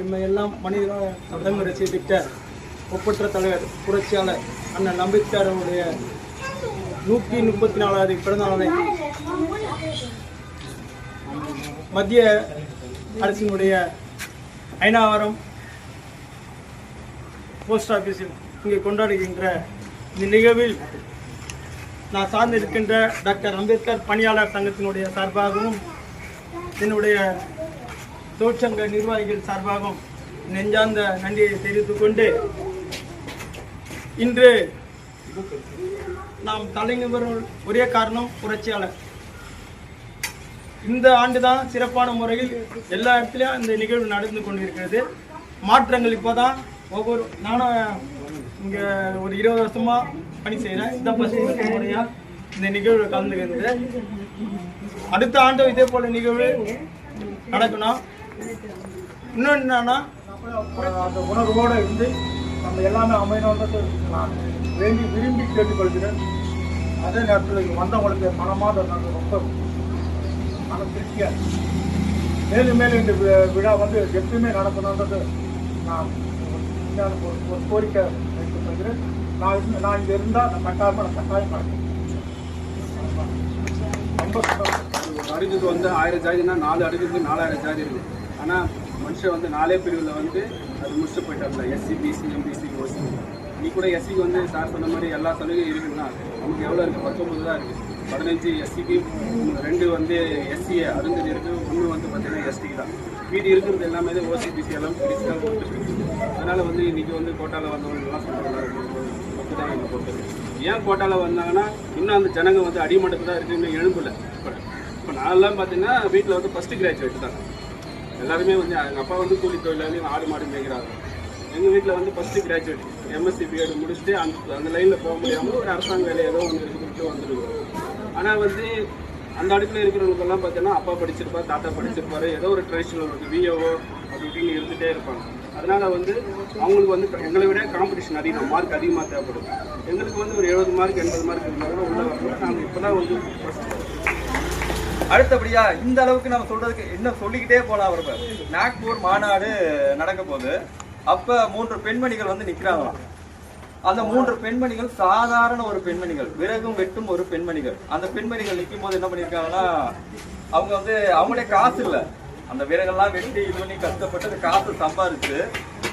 எம்மை எல்லாம் மனித சட்டங்களை செய்திட்ட ஒப்பற்ற தலைவர் புரட்சியாளர் அண்ணன் அம்பேத்கர் அவருடைய நூற்றி முப்பத்தி நாலாவது பிறந்த நாளை மத்திய அரசினுடைய ஐநாவரம் போஸ்ட் ஆஃபீஸில் இங்கே கொண்டாடுகின்ற இந்த நிகழ்வில் நான் சார்ந்திருக்கின்ற டாக்டர் அம்பேத்கர் பணியாளர் சங்கத்தினுடைய சார்பாகவும் என்னுடைய தொழிற்சங்க நிர்வாகிகள் சார்பாகவும் நெஞ்சார்ந்த நன்றியை தெரிவித்துக் கொண்டு இன்று நாம் தலைநிபர்கள் ஒரே காரணம் புரட்சியாளர். இந்த ஆண்டு தான் சிறப்பான முறையில் எல்லா இடத்துலையும் இந்த நிகழ்வு நடந்து கொண்டிருக்கிறது. மாற்றங்கள் இப்போ தான் ஒவ்வொரு நானும் இங்கே ஒரு இருபது வருஷமா பணி செய்கிறேன் இந்த ஃபஸ்ட் முறையாக இந்த நிகழ்வு கலந்துக்கிறது அடுத்த ஆண்டு இதே போல நிகழ்வு நடக்கணும். இன்னொன்று என்னன்னா அந்த உணர்வோடு இருந்து நம்ம எல்லாமே அமையணுன்றது நான் வேண்டி விரும்பி கேட்டுக்கொள்கிறேன். அதே நேரத்தில் இங்கே வந்தவங்களுக்கு மனமாக நாங்கள் ரொம்ப மன திருப்தியாக மேலும் மேலும் இந்த வி- விழா வந்து எப்பயுமே நடக்கணுன்றது நான் ஒரு ஒரு கோரிக்கை வைத்துக் கொள்கிறேன். நான் இருந்து- நான் இங்கே இருந்தால் நான் கட்டாயமாக நான் கட்டாயம் நடக்கும் ரொம்ப சந்தோஷம். அடுத்தது வந்து ஆயிரம் ஜாதினா நாலு அடுத்தது நாலாயிரம் ஜாதி இருக்குது ஆனால் மனுஷன் வந்து நாலே பிரிவில் வந்து அது முடிச்சுட்டு போயிட்டாங்க எஸ்சி பிசி எம்பிசி ஓசி நீ கூட எஸ்சிக்கு வந்து சார் சொன்ன மாதிரி எல்லா சலுகையும் இருக்குன்னா நமக்கு எவ்வளோ இருக்குது பத்தொம்பது தான் இருக்குது பதினஞ்சு எஸ்சிக்கு ரெண்டு வந்து எஸ்சி அருந்ததி இருக்குது ஒன்று வந்து பார்த்தீங்கன்னா எஸ்டி தான். மீதி இருக்கிறது எல்லாமே ஓசிபிசி எல்லாம் பிரிச்சு அதனால் வந்து இன்றைக்கி வந்து கோட்டாவில் வந்தவங்கலாம் சொல்கிறாங்க தான் எங்கள் பொறுத்தது ஏன் கோட்டாவில் வந்தாங்கன்னா இன்னும் அந்த ஜனங்க வந்து அடிமட்டத்தில் தான் இருக்கு இன்னும் இப்போ இப்போ நான்லாம் பார்த்தீங்கன்னா வீட்டில் வந்து ஃபஸ்ட்டு கிராஜுவேட் தான். எல்லாருமே வந்து எங்கள் அப்பா வந்து கூலி தொழிலாளி ஆடு மாடு மேய்க்கிறாங்க எங்கள் வீட்டில் வந்து ஃபஸ்ட்டு கிராஜுவேட் எம்எஸ்சி பிஎட் முடிச்சுட்டு அந்த அந்த லைனில் போக முடியாமல் ஒரு அரசாங்க வேலை ஏதோ ஒன்று இருக்குன்னு வந்துருக்கோம் ஆனால் வந்து அந்த அடுப்பில் இருக்கிறவங்களுக்கெல்லாம் பார்த்தீங்கன்னா அப்பா படிச்சிருப்பார் தாத்தா படிச்சிருப்பாரு. ஏதோ ஒரு ட்ரெடிஷ்னல் இருக்கு விஏஓ அப்படி இப்படின்னு இருந்துகிட்டே இருப்பாங்க. அதனால் வந்து அவங்களுக்கு வந்து எங்களை விட காம்படிஷன் அதிகம் மார்க் அதிகமாக தேவைப்படும் எங்களுக்கு வந்து ஒரு எழுபது மார்க் எண்பது மார்க் இருந்தாலும் உள்ள வரணும் நாங்கள் இப்போ தான் வந்து அடுத்தபடியா இந்த அளவுக்கு நம்ம சொல்றதுக்கு என்ன சொல்லிக்கிட்டே போலாம் அவர் நாக்பூர் மாநாடு நடக்க போகுது. அப்ப மூன்று பெண்மணிகள் வந்து நிக்கிறாங்களாம். அந்த மூன்று பெண்மணிகள் சாதாரண ஒரு பெண்மணிகள் விறகும் வெட்டும் ஒரு பெண்மணிகள். அந்த பெண்மணிகள் நிற்கும் போது என்ன பண்ணியிருக்காங்கன்னா அவங்க வந்து அவங்களே காசு இல்லை. அந்த விறகெல்லாம் வெட்டி இது பண்ணி கஷ்டப்பட்டு அந்த காசு சம்பாதிச்சு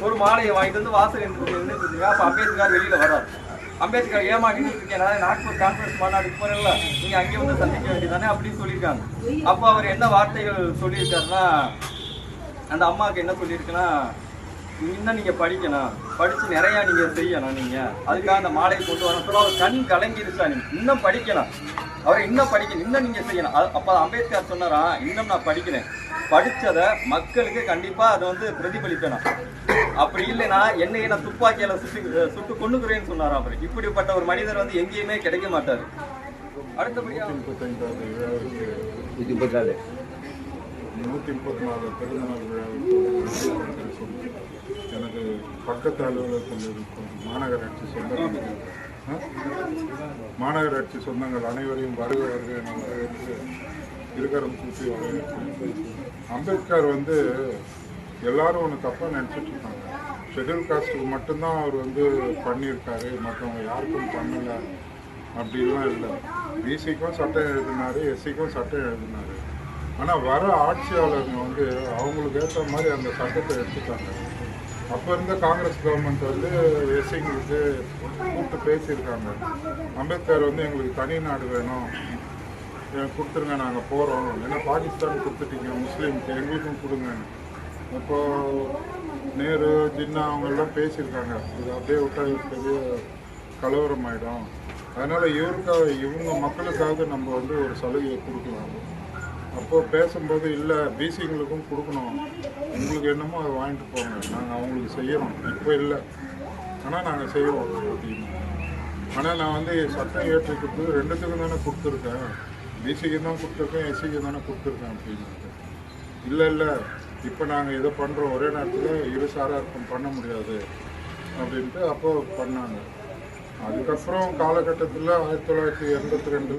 ஒரு மாலையை வாங்கிட்டு வந்து வாசல் நின்று அப்ப அம்பேத்கர் வெளியில வர்றாரு. அம்பேத்கர் ஏமா நின்றுட்டு இருக்கேன் நாக்பூர் கான்ஃபரன்ஸ் மாநாடுக்கு போறேன்ல. நீங்க அங்கே வந்து சந்திக்க வேண்டியதானே அப்படின்னு சொல்லியிருக்காங்க. அப்போ அவர் என்ன வார்த்தைகள் சொல்லியிருக்காருன்னா அந்த அம்மாவுக்கு என்ன சொல்லியிருக்குன்னா இன்னும் நீங்க படிக்கணும். படிச்சு நிறைய நீங்க செய்யணும் நீங்க. அதுக்காக அந்த மாலையை கொண்டு வரணும். சொல்ல அவர் கண் கலங்கிருச்சா நீங்க இன்னும் படிக்கணும். அவரை இன்னும் படிக்கணும் இன்னும் நீங்க செய்யணும். அது- அப்ப அம்பேத்கர் சொன்னாரா இன்னும் நான் படிக்கிறேன் படிச்சதை மக்களுக்கு கண்டிப்பா அதை வந்து பிரதிபலிக்கணும். அப்படி இல்லைன்னா என்னையை நான் துப்பாக்கியால சுட்டு சுட்டு கொண்டுக்கிறேன்னு சொன்னாரா அவர். இப்படிப்பட்ட ஒரு மனிதர் வந்து எங்கேயுமே கிடைக்க மாட்டாரு. அடுத்தபடியா முப்பத்தைந்தாவது விழாவுக்கு நூற்றி முப்பத்தி நாலு பிறந்தநாள் விழாவுக்கு எனக்கு பக்கத்து அலுவலகத்தில் இருக்கும் மாநகராட்சி ஆ? மாநகராட்சி சொந்தங்கள் அனைவரையும் வருக வருக என வரவேற்று கூட்டி அம்பேத்கர் வந்து எல்லாரும் ஒன்று தப்பாக நினச்சிட்டு இருக்காங்க. ஷெட்யூல் காஸ்ட்டுக்கு மட்டும்தான் அவர் வந்து பண்ணியிருக்காரு. மற்றவங்க யாருக்கும் பண்ணலை. அப்படிலாம் இல்லை. பிசிக்கும் சட்டம் எழுதினாரு எஸ்சிக்கும் சட்டம் எழுதினார். ஆனால் வர ஆட்சியாளருங்க வந்து அவங்களுக்கு ஏற்ற மாதிரி அந்த சட்டத்தை எடுத்துட்டாங்க. அப்போ இருந்த காங்கிரஸ் கவர்மெண்ட் வந்து எஸ்சிங்களுக்கு கூப்பிட்டு பேசியிருக்காங்க. அம்பேத்கர் வந்து எங்களுக்கு தனி நாடு வேணும். கொடுத்துருங்க நாங்கள் போகிறோம் ஏன்னா பாகிஸ்தான் கொடுத்துட்டீங்க முஸ்லீம்க்கு. எங்களுக்கும் கொடுங்க. இப்போது நேரு ஜின்னா அவங்கெல்லாம் பேசியிருக்காங்க. இது அப்படியே விட்டா பெரிய கலவரம் ஆகிடும் அதனால் இவருக்காக இவங்க மக்களுக்காக நம்ம வந்து ஒரு சலுகையை கொடுக்கலாம். அப்போது பேசும்போது இல்லை பிசிங்களுக்கும் கொடுக்கணும். உங்களுக்கு என்னமோ அதை வாங்கிட்டு போங்க. நாங்கள் அவங்களுக்கு செய்கிறோம் இப்போ இல்லை. ஆனால் நாங்கள் செய்வோம் அப்படின்னு ஆனால் நான் வந்து சட்டம் ஏற்றுக்கிறது ரெண்டுத்துக்கும் தானே கொடுத்துருக்கேன். பிசிக்கு தான் கொடுத்துருக்கேன் எஸ்சிக்கு தானே கொடுத்துருக்கேன் அப்படின்னு இல்லை இல்லை. இப்போ நாங்கள் இதை பண்ணுறோம் ஒரே நேரத்தில் இரு சாரார்த்தம் பண்ண முடியாது அப்படின்ட்டு அப்போ பண்ணாங்க. அதுக்கப்புறம் காலகட்டத்தில் ஆயிரத்தி தொள்ளாயிரத்தி எண்பத்தி ரெண்டில்